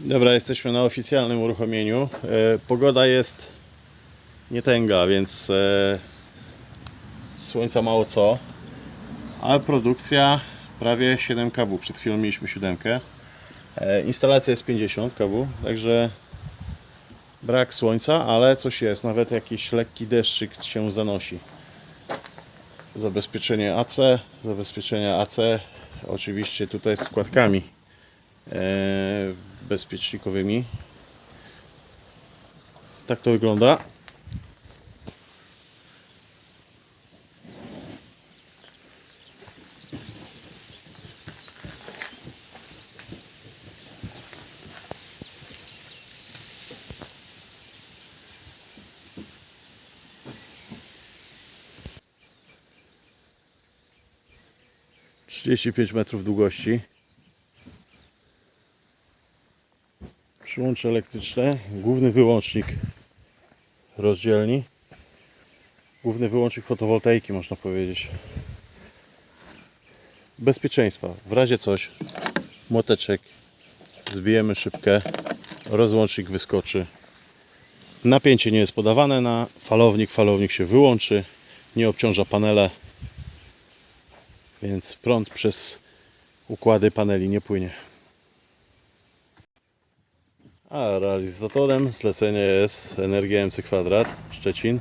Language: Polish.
Dobra, jesteśmy na oficjalnym uruchomieniu. E, pogoda jest nietęga, więc e, słońca mało co, ale produkcja prawie 7 kW. Przed chwilą mieliśmy 7. E, instalacja jest 50 kW, także brak słońca, ale coś jest, nawet jakiś lekki deszczyk się zanosi. Zabezpieczenie AC, zabezpieczenie AC, oczywiście tutaj z wkładkami bezpiecznikowymi. Tak to wygląda. Trzydzieści pięć metrów długości. Przyłącze elektryczne, główny wyłącznik rozdzielni, główny wyłącznik fotowoltaiki można powiedzieć. Bezpieczeństwa. W razie coś, młoteczek, zbijemy szybkę, rozłącznik wyskoczy. Napięcie nie jest podawane na falownik, falownik się wyłączy, nie obciąża panele, więc prąd przez układy paneli nie płynie. A realizatorem zlecenia jest Energia MC Kwadrat Szczecin.